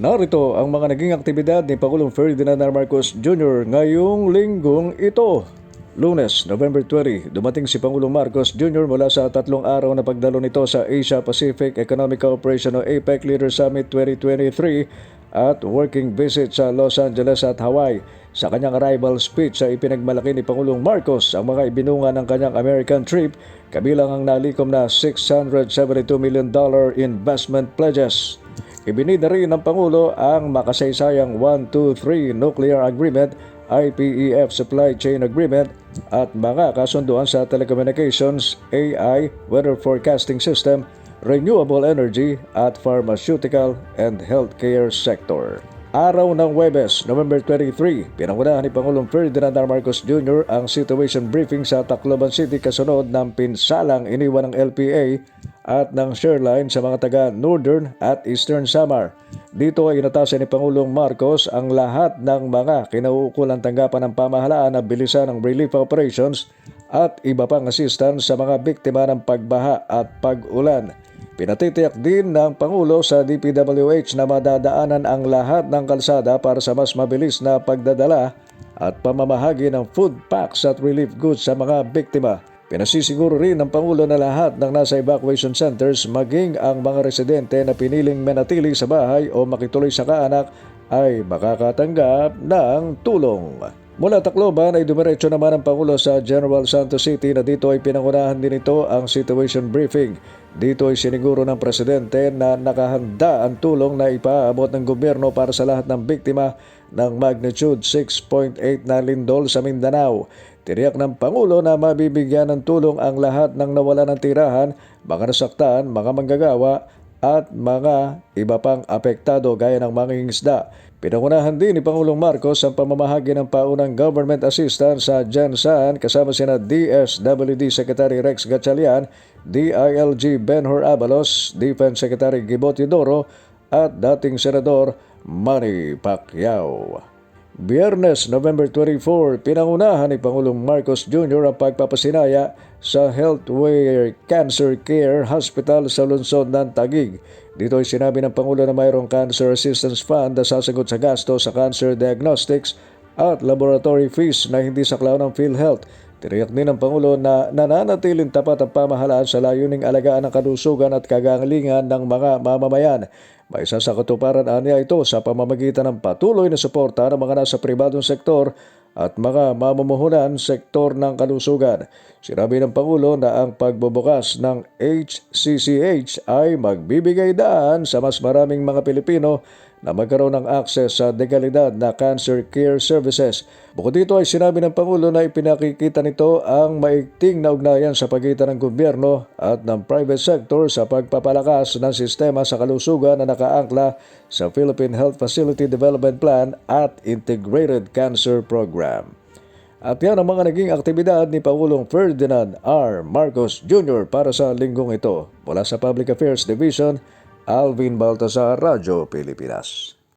Narito ang mga naging aktibidad ni Pangulong Ferdinand R. Marcos Jr. ngayong linggong ito. Lunes, November 20, dumating si Pangulong Marcos Jr. mula sa tatlong araw na pagdalo nito sa Asia Pacific Economic Cooperation o APEC Leader Summit 2023 at working visit sa Los Angeles at Hawaii. Sa kanyang arrival speech sa ipinagmalaki ni Pangulong Marcos ang mga ibinunga ng kanyang American trip kabilang ang nalikom na $672 million investment pledges. Ibinida rin ng Pangulo ang makasaysayang 123 Nuclear Agreement, IPEF Supply Chain Agreement at mga kasunduan sa telecommunications, AI, weather forecasting system, renewable energy at pharmaceutical and healthcare sector. Araw ng Webes, November 23, pinangunahan ni Pangulong Ferdinand R. Marcos Jr. ang situation briefing sa Tacloban City kasunod ng pinsalang iniwan ng LPA at ng Shareline sa mga taga Northern at Eastern Samar. Dito ay inatasan ni Pangulong Marcos ang lahat ng mga kinauukulang tanggapan ng pamahalaan na bilisan ng relief operations at iba pang assistance sa mga biktima ng pagbaha at pag-ulan. Pinatitiyak din ng Pangulo sa DPWH na madadaanan ang lahat ng kalsada para sa mas mabilis na pagdadala at pamamahagi ng food packs at relief goods sa mga biktima. Pinasisiguro rin ng Pangulo na lahat ng nasa evacuation centers maging ang mga residente na piniling manatili sa bahay o makituloy sa kaanak ay makakatanggap ng tulong. Mula Tacloban ay dumiretso naman ang Pangulo sa General Santos City na dito ay pinangunahan din ito ang situation briefing. Dito ay siniguro ng Presidente na nakahanda ang tulong na ipaabot ng gobyerno para sa lahat ng biktima ng magnitude 6.8 na lindol sa Mindanao. Tiniyak ng Pangulo na mabibigyan ng tulong ang lahat ng nawala ng tirahan, mga nasaktan, mga manggagawa at mga iba pang apektado gaya ng mga isda. Pinangunahan din ni Pangulong Marcos ang pamamahagi ng paunang government assistance sa Jansan kasama sina DSWD Secretary Rex Gatchalian, DILG Benhur Abalos, Defense Secretary Gibot Yodoro at dating Senador Manny Pacquiao. Biyernes, November 24, pinangunahan ni Pangulong Marcos Jr. ang pagpapasinaya sa Healthware Cancer Care Hospital sa lungsod ng Taguig. Dito ay sinabi ng Pangulo na mayroong Cancer Assistance Fund na sasagot sa gasto sa cancer diagnostics at laboratory fees na hindi saklaw ng PhilHealth. Tiniyak din ng Pangulo na nananatiling tapat ang pamahalaan sa layuning alagaan ng kalusugan at kagalingan ng mga mamamayan. May isa sa katuparan aniya ito sa pamamagitan ng patuloy na suporta ng mga nasa pribadong sektor at mga mamumuhunan sektor ng kalusugan. Sinabi ng Pangulo na ang pagbubukas ng HCCH ay magbibigay daan sa mas maraming mga Pilipino na magkaroon ng access sa dekalidad na cancer care services. Bukod dito ay sinabi ng Pangulo na ipinakikita nito ang maigting na ugnayan sa pagitan ng gobyerno at ng private sector sa pagpapalakas ng sistema sa kalusugan na nakaangkla sa Philippine Health Facility Development Plan at Integrated Cancer Program. At yan ang mga naging aktibidad ni Pangulong Ferdinand R. Marcos Jr. para sa linggong ito. Mula sa Public Affairs Division, Alvin Baltazar, Radyo Pilipinas.